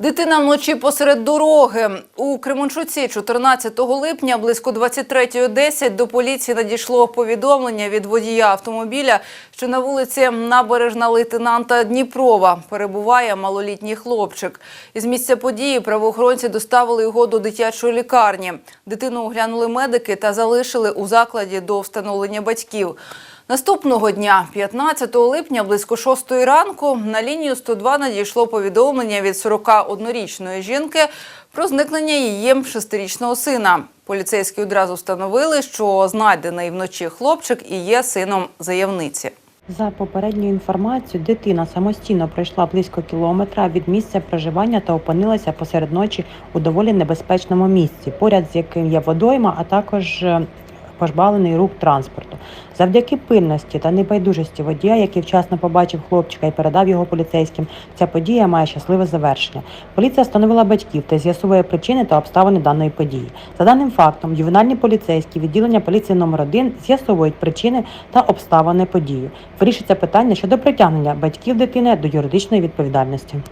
Дитина вночі посеред дороги. У Кременчуці 14 липня близько 23.10 до поліції надійшло повідомлення від водія автомобіля, що на вулиці Набережна лейтенанта Дніпрова перебуває малолітній хлопчик. Із місця події правоохоронці доставили його до дитячої лікарні. Дитину оглянули медики та залишили у закладі до встановлення батьків. Наступного дня, 15 липня, близько 6 ранку, на лінію 102 надійшло повідомлення від 41-річної жінки про зникнення її шестирічного сина. Поліцейські одразу встановили, що знайдений вночі хлопчик і є сином заявниці. За попередньою інформацією, дитина самостійно пройшла близько кілометра від місця проживання та опинилася посеред ночі у доволі небезпечному місці, поряд з яким є водойма, а також е, пожбавлений рух транспорту. Завдяки пильності та небайдужості водія, який вчасно побачив хлопчика і передав його поліцейським, ця подія має щасливе завершення. Поліція встановила батьків та з'ясує причини та обставини даної події. За даним фактом, ювенальні поліцейські відділення поліції номер 1 з'ясовують причини та обставини події. Вирішиться питання щодо притягнення батьків дитини до юридичної відповідальності.